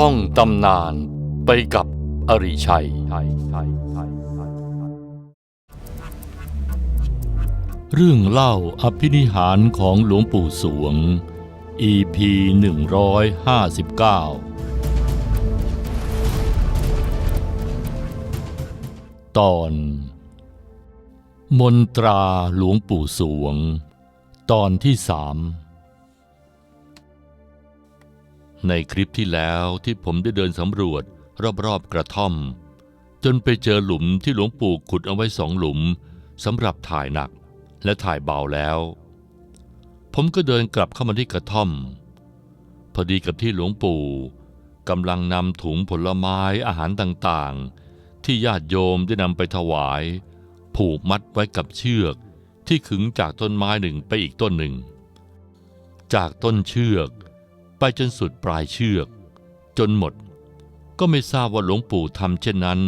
ท่องตำนานไปกับอริชัย เรื่องเล่าอภินิหารของหลวงปู่สวง EP 159 ตอน มนตราหลวงปู่สวง ตอนที่สาม ในคลิปที่แล้วที่ผมได้เดินสำรวจรอบๆกระท่อม จนไปเจอหลุมที่หลวงปู่ขุดเอาไว้สองหลุมสำหรับถ่ายหนักและถ่ายเบาแล้ว ผมก็เดินกลับเข้ามาที่กระท่อม พอดีกับที่หลวงปู่กำลังนำถุงผลไม้อาหารต่างๆ ที่ญาติโยมได้นำไปถวาย ผูกมัดไว้กับเชือกที่ขึงจากต้นไม้หนึ่งไปอีกต้นหนึ่ง จากต้นเชือก ไปจนสุดปลายเชือก จนหมด ก็ไม่ทราบว่าหลวงปู่ทำเช่นนั้น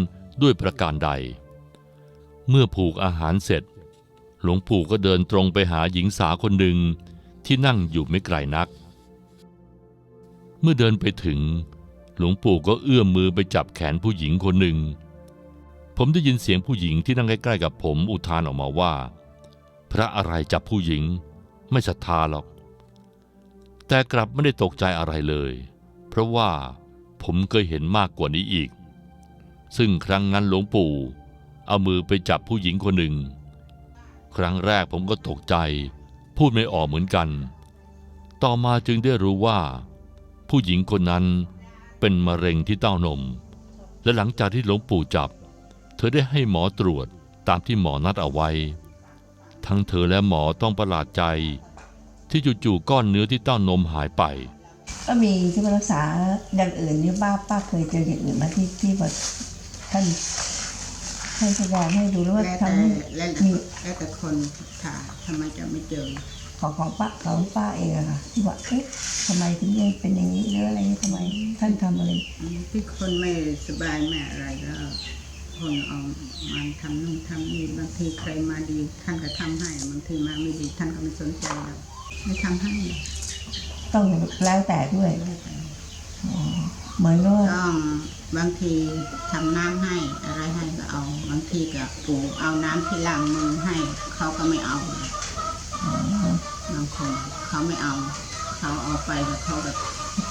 ด้วยประการใด เมื่อผูกอาหารเสร็จ หลวงปู่ก็เดินตรงไปหาหญิงสาวคนหนึ่งที่นั่งอยู่ไม่ไกลนัก เมื่อเดินไปถึง หลวงปู่ก็เอื้อมมือไปจับแขนผู้หญิงคนหนึ่ง ผมได้ยินเสียงผู้หญิงที่นั่งใกล้ๆกับผมอุทานออกมาว่า พระอะไรจับผู้หญิง ไม่ศรัทธาหรอก แต่กลับไม่ได้ตกใจอะไรเลย เพราะว่าผมเคยเห็นมากกว่านี้อีก ซึ่งครั้งนั้นหลวงปู่ เอามือไปจับผู้หญิงคนหนึ่ง ครั้งแรกผมก็ตกใจ พูดไม่ออกเหมือนกัน ต่อมาจึงได้รู้ว่า ผู้หญิงคนนั้นเป็นมะเร็งที่เต้านม และหลังจากที่หลวงปู่จับ เธอได้ให้หมอตรวจตามที่หมอนัดเอาไว้ ทั้งเธอและหมอต้องประหลาดใจ ที่จู่ๆก้อนเนื้อที่เต้านมหายไป ก็มีที่มารักษาอย่างอื่นนี่ป้าป้าเคยเจออย่างอื่นมาที่ที่แบบท่านท่านแสดงให้ดูหรือว่าแล้วทำแต่ให้แล้วมีแล้วแต่คนค่ะทำไมจะไม่เจอ ของของป้าของป้าเองอะค่ะที่ว่าเอ๊ะทำไมถึงยังเป็นอย่างนี้หรืออะไรทำไมท่านทำอะไร ที่คนไม่สบายไม่อะไรก็คนเอามาทำนู่นทำนี่บางทีใครมาดีท่านก็ทำให้บางทีมาไม่ดีท่านก็ไม่สนใจเรา ไม่ทำให้ต้องแล้วแต่ด้วยอ๋อเหมือนกับว่าต้องบางทีทำน้ำให้อะไรให้ก็เอา บางทีก็ปู่เอาน้ำที่ล้างมือให้ เขาก็ไม่เอาอ๋อบางคนเขาไม่เอา เขาเอาไปแล้วเขาแบบ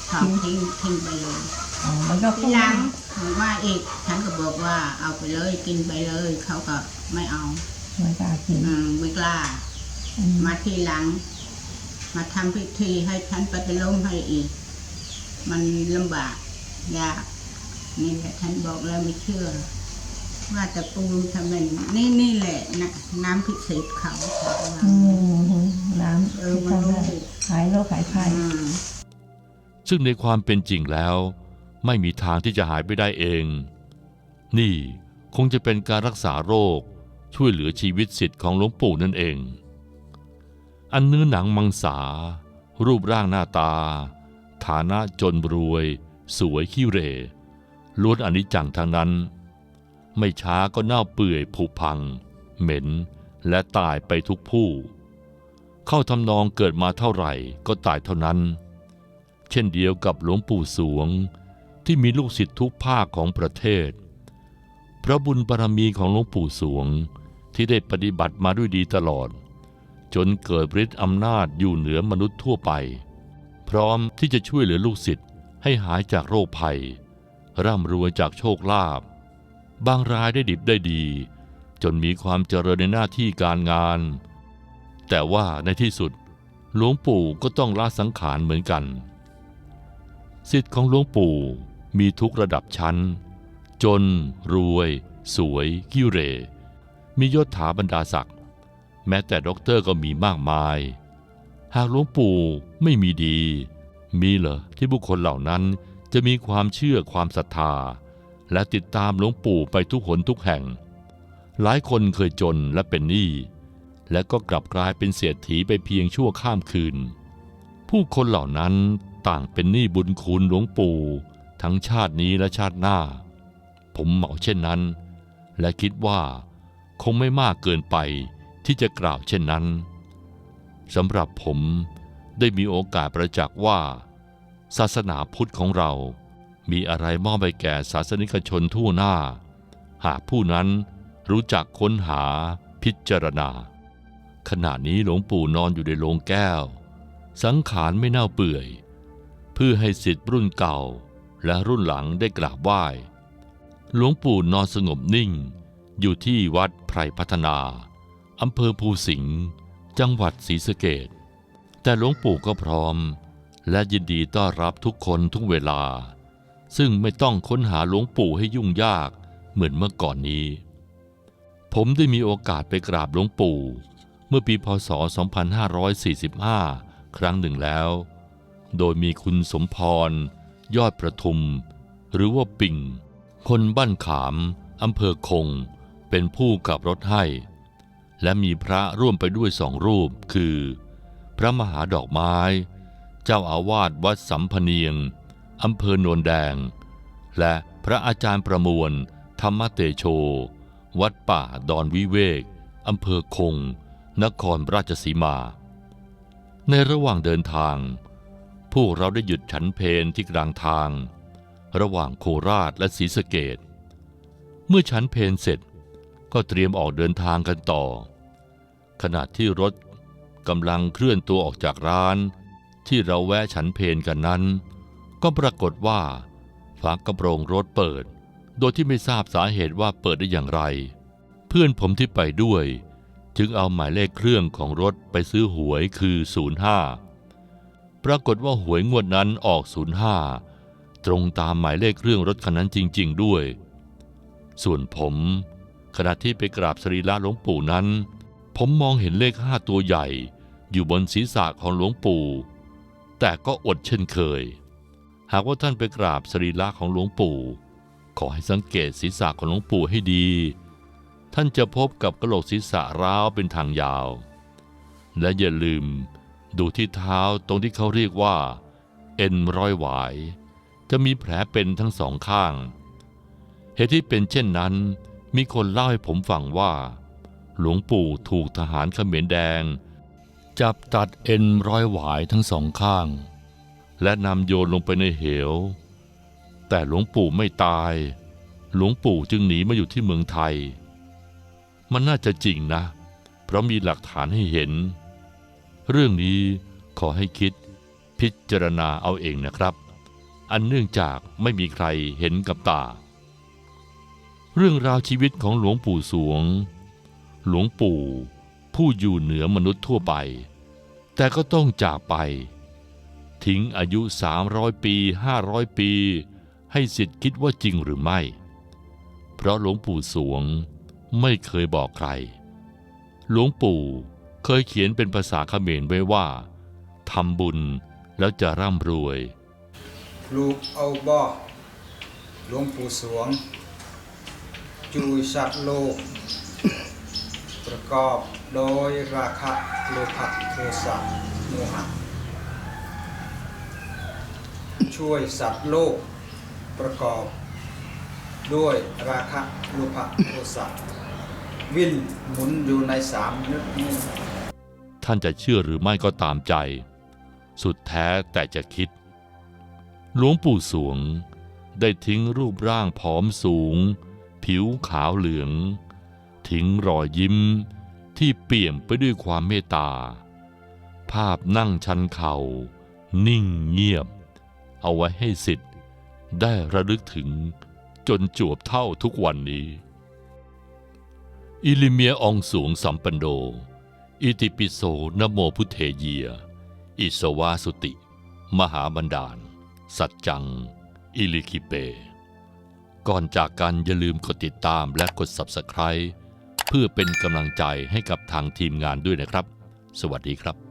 เขาทิ้งทิ้งไปเลยอ๋อมันก็ทีหลังผมว่าอีกฉันก็บอกว่าเอาไปเลยกินไปเลย เขาก็ไม่เอาไม่กล้ากินอืมไม่กล้าอืมมาทีหลัง มาทำพิธีให้ฉันปฏิโลมให้อีก มันลำบากยากนี่แหละฉันบอกแล้วไม่เชื่อ ว่าแต่ปูทำเป็นนี่นี่แหละนะน้ำพิเศษเขาเขาว่าอืมน้ำเออที่มันทำรู้ได้หายโรคหายภัยอืมซึ่งในความเป็นจริงแล้ว ไม่มีทางที่จะหายไปได้เอง นี่คงจะเป็นการรักษาโรคช่วยเหลือชีวิตสิทธิ์ของหลวงปู่นั่นเอง อันเนื้อหนังมังสา รูปร่างหน้าตา ฐานะจนรวย สวยขี้เรล้วนอนิจจังทางนั้น ไม่ช้าก็เน่าเปื่อยผุพัง เหม็นและตายไปทุกผู้ เข้าทำนองเกิดมาเท่าไหร่ก็ตายเท่านั้น เช่นเดียวกับหลวงปู่สวงที่มีลูกศิษย์ทุกภาคของประเทศ พระบุญบารมีของหลวงปู่สวงที่ได้ปฏิบัติมาด้วยดีตลอด จนเกิดฤทธิ์อำนาจอยู่เหนือมนุษย์ทั่วไป พร้อมที่จะช่วยเหลือลูกศิษย์ให้หายจากโรคภัย ร่ำรวยจากโชคลาภบางรายได้ดิบได้ดี จนมีความเจริญในหน้าที่การงาน แต่ว่าในที่สุดหลวงปู่ก็ต้องละสังขารเหมือนกันสิทธิ์ของหลวงปู่มีทุกระดับชั้น จน รวย สวย กิเร มียศถาบรรดาศักดิ์ แม้แต่ด็อกเตอร์ก็มีมากมาย หากหลวงปู่ไม่มีดี มีเหรอที่บุคคลเหล่านั้นจะมีความเชื่อความศรัทธา และติดตามหลวงปู่ไปทุกหนทุกแห่ง หลายคนเคยจนและเป็นหนี้และก็กลับกลายเป็นเศรษฐีไปเพียงชั่วข้ามคืน ผู้คนเหล่านั้นต่างเป็นหนี้บุญคุณหลวงปู่ ทั้งชาตินี้และชาติหน้า ผมเหมาเช่นนั้น และคิดว่า คงไม่มากเกินไป ที่จะกล่าวเช่นนั้นสำหรับผมได้มีโอกาสประจักษ์ว่า ศาสนาพุทธของเรา มีอะไรมอบไปแก่ศาสนิกชนทั่วหน้า หากผู้นั้นรู้จักค้นหาพิจารณา ขณะนี้หลวงปู่นอนอยู่ในโรงแก้ว สังขารไม่เน่าเปื่อย เพื่อให้สิทธิ์รุ่นเก่าและรุ่นหลังได้กราบไหว้หลวงปู่นอนสงบนิ่ง อยู่ที่วัดไพรพัฒนา อำเภอภูสิงห์จังหวัดศรีสะเกดแต่หลวงปู่ก็พร้อม และยินดีต้อนรับทุกคนทุกเวลา ซึ่งไม่ต้องค้นหาหลวงปู่ให้ยุ่งยากเหมือนเมื่อก่อนนี้ ผมได้มีโอกาสไปกราบหลวงปู่ เมื่อปีพศ 2545 ครั้งหนึ่งแล้ว โดยมีคุณสมพร ยอดประทุม หรือว่าปิ่ง คนบ้านขามอำเภอคง เป็นผู้ขับรถให้ และมีพระร่วมไปด้วยสองรูปคือ พระมหาดอกไม้ เจ้าอาวาสวัดสัมพเนียงอำเภอโนนแดง และพระอาจารย์ประมวล ธรรมเตโช วัดป่าดอนวิเวกอำเภอคง นครราชสีมา ในระหว่างเดินทาง พวกเราได้หยุดฉันเพลที่กลางทาง ระหว่างโคราชและศรีสะเกดเมื่อฉันเพลเสร็จ ก็เตรียมออกเดินทางกันต่อ ขณะที่รถกำลังเคลื่อนตัวออกจากร้าน ที่เราแวะฉันเพลกันนั้น ก็ปรากฏว่าฝากระโปรงรถเปิด โดยที่ไม่ทราบสาเหตุว่าเปิดได้อย่างไร เพื่อนผมที่ไปด้วย จึงเอาหมายเลขเครื่องของรถไปซื้อหวยคือ 05 ปรากฏว่าหวยงวดนั้นออก 05 ตรงตามหมายเลขเครื่องรถคันนั้นจริง ๆ ด้วย ส่วนผม ขณะที่ไปกราบสรีระหลวงปู่นั้น ผมมองเห็นเลขห้าตัวใหญ่ อยู่บนศีรษะของหลวงปู่ แต่ก็อดเช่นเคย หากว่าท่านไปกราบสรีระของหลวงปู่ ขอให้สังเกตศีรษะของหลวงปู่ให้ดี ท่านจะพบกับกระโหลกศีรษะร้าวเป็นทางยาว และอย่าลืมดูที่เท้าตรงที่เขาเรียกว่า เอ็นร้อยหวาย จะมีแผลเป็นทั้งสองข้าง เหตุที่เป็นเช่นนั้น มีคนเล่าให้ผมฟังว่า หลวงปู่ถูกทหารเขมรแดง จับตัดเอ็นร้อยหวายทั้งสองข้าง และนำโยนลงไปในเหว แต่หลวงปู่ไม่ตาย หลวงปู่จึงหนีมาอยู่ที่เมืองไทย มันน่าจะจริงนะ เพราะมีหลักฐานให้เห็น เรื่องนี้ขอให้คิดพิจารณาเอาเองนะครับ อันเนื่องจากไม่มีใครเห็นกับตา เรื่องราวชีวิตของหลวงปู่สวง หลวงปู่ ผู้อยู่เหนือมนุษย์ทั่วไป แต่ก็ต้องจากไป ทิ้งอายุ 300 ปี 500 ปี ให้สิทธิ์คิดว่าจริงหรือไม่ เพราะหลวงปู่สวงไม่เคยบอกใคร หลวงปู่เคยเขียนเป็นภาษาเขมรไว้ว่าทำบุญแล้วจะร่ำรวยลูกเอาบ่หลวงปู่สวง จุยสัตว์โลก ประกอบโดยราคะโลภะโทสะโมหะช่วยสัตว์โลก ประกอบ ด้วยราคะโลภะโทสะวิ่นหมุนอยู่ในสามนึกนี้ท่านจะเชื่อหรือไม่ก็ตามใจ สุดแท้แต่จะคิด หลวงปู่สวงได้ทิ้งรูปร่างผอมสูง ผิวขาวเหลือง ทิ้งรอยยิ้มที่เปี่ยมไปด้วยความเมตตา ภาพนั่งชันเข่า นิ่งเงียบ เอาไว้ให้สิทธิ์ได้ระลึกถึงจนจวบเท่าทุกวันนี้ อิลิเมียอองสูงสัมปันโด อิติปิโสนโมพุทเทเยีย อิสวาสุติ มหาบันดาล สัจจัง อิลิคิเป ก่อนจากกันอย่าลืมกดติดตามและกด Subscribe เพื่อเป็นกำลังใจให้กับทางทีมงานด้วยนะครับ สวัสดีครับ